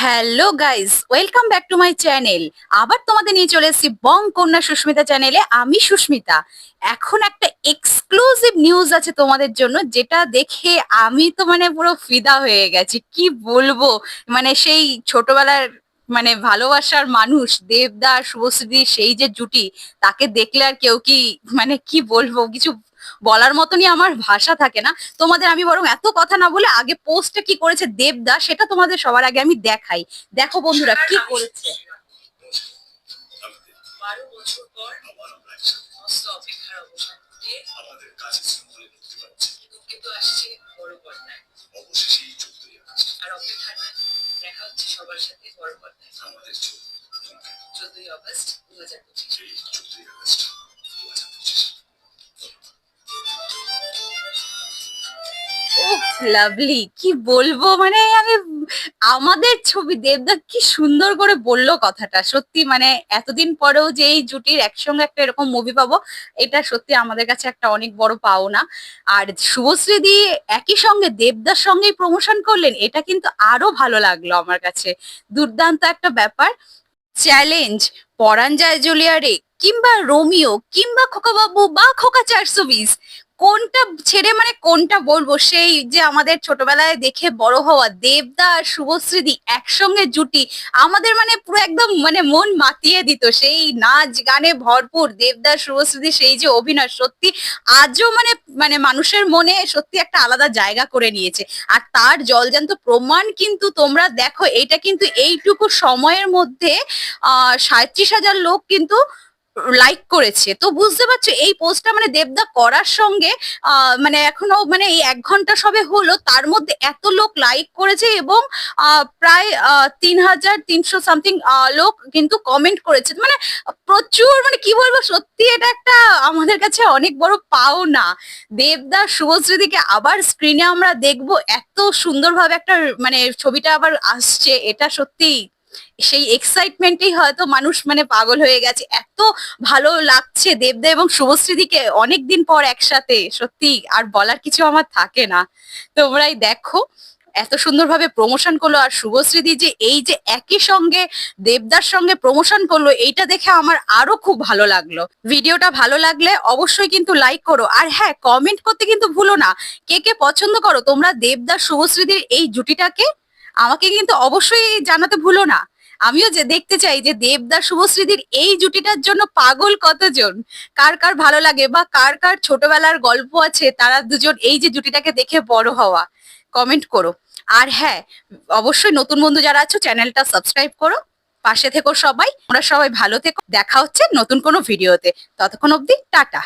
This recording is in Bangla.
Hello guys welcome back to my channel আবার তোমাদের নিয়ে চলে এসেছি বং কন্যা সুস্মিতা চ্যানেলে আমি সুস্মিতা। এখন একটা এক্সক্লুসিভ নিউজ আছে তোমাদের জন্য, যেটা দেখে আমি তো মানে পুরো ফিদা হয়ে গেছি। কি বলব? মানে সেই ছোটবেলার মানে ভালোবাসার মানুষ, দেবদা, শুভশ্রী, সেই যে জুটি, তাকে দেখলে আর কেউ কি মানে কি বলব? কিছু বলার মতনই আমার ভাষা থাকে না। তোমাদের আমি বরং এত কথা না বলে আগে পোস্টটা কি করেছে দেবদা সেটা তোমাদের সবার আগে আমি দেখাই। দেখো বন্ধুরা কি করেছে। আমাদের চোদ্দই আর অপেক্ষার না দেখা হচ্ছে সবার সাথে বড় পর্দায়। আমাদের চোখ থমকে গেল। চোদ্দই অগস্ট দু হাজার পঁচিশ চোদ্দই আগস্ট দু হাজার লাভলি কি বলব? মানে আমি আমাদের ছবি দেবদা কি সুন্দর করে বলল কথাটা। সত্যি মানে এতদিন পরেও যে এই জুটির একসঙ্গে একটা এরকম মুভি পাবো, এটা সত্যি আমাদের কাছে একটা অনেক বড় পাওনা। আর শুভশ্রী দি একই সঙ্গে দেবদার সঙ্গেই প্রমোশন করলেন, এটা কিন্তু আরও ভালো লাগল আমার কাছে। দুর্দান্ত একটা ব্যাপার। চ্যালেঞ্জ পরাণ যায় জুলিয়ারে কিংবা রোমিও কিংবা খোকাবাবু বা খোকা চারশো বিশ কোনটা ছেড়ে মানে কোনটা বলব? সেই যে আমাদের ছোটবেলায় দেখে বড় হওয়া দেবদা আর শুভশ্রীদি একসঙ্গে জুটি, আমাদের মানে পুরো একদম মানে মন মাতিয়ে দিত। সেই নাচ গানে ভরপুর দেবদা, শুভশ্রীদি, সেই যে অভিনয় সত্যি আজও মানে মানে মানুষের মনে সত্যি একটা আলাদা জায়গা করে নিয়েছে। আর তার জলজান্ত প্রমাণ কিন্তু তোমরা দেখো, এটা কিন্তু এইটুকু সময়ের মধ্যে, আহ সাঁত্রিশ হাজার লোক কিন্তু লাইক করেছে। তো বুঝতে পারছ, এই পোস্টটা মানে দেবদা করার সঙ্গে মানে এখনও মানে এই এক ঘণ্টা সবে হলো, তার মধ্যে এত লোক লাইক করেছে এবং প্রায় তিন হাজার তিনশো সামথিং লোক কিন্তু কমেন্ট করেছে। মানে প্রচুর মানে কি বলব, সত্যি এটা একটা আমাদের কাছে অনেক বড় পাওনা। দেবদা শুভশ্রীদিকে আবার স্ক্রিনে আমরা দেখব, এত সুন্দরভাবে একটা মানে ছবিটা আবার আসছে, এটা সত্যি সেই এক্সাইটমেন্টেই হয়তো মানুষ মানে পাগল হয়ে গেছে। এত ভালো লাগছে দেবদা এবং শুভশ্রীদিকে অনেকদিন পর একসাথে, সত্যি আর বলার কিছু আমার থাকে না। তোমরাই দেখো, এত সুন্দরভাবে প্রমোশন করল আর শুভশ্রীদি যে এই যে একই সঙ্গে দেবদার সঙ্গে প্রমোশন করল, এইটা দেখে আমার আরও খুব ভালো লাগল। ভিডিওটা ভালো লাগলে অবশ্যই কিন্তু লাইক করো। আর হ্যাঁ কমেন্ট করতে কিন্তু ভুলো না। কে কে পছন্দ করো, তোমরা দেবদার শুভশ্রীদির এই জুটিটাকে আমাকে কিন্তু অবশ্যই জানাতে ভুলো না। আমিও যে দেখতে চাই যে দেবদার শুভশ্রীদের এই জুটিটার জন্য পাগল কতজন? কার কার ভালো লাগে বা কার কার ছোটবেলার গল্প আছে তারা দুজন এই যে জুটিটাকে দেখে বড় হওয়া। কমেন্ট করো। আর হ্যাঁ অবশ্যই নতুন বন্ধু যারা আছো চ্যানেলটা সাবস্ক্রাইব করো। পাশে থেকো সবাই। আমরা সবাই ভালো থেকো। দেখা হচ্ছে নতুন কোনো ভিডিওতে ততক্ষণ অবধি টাটা।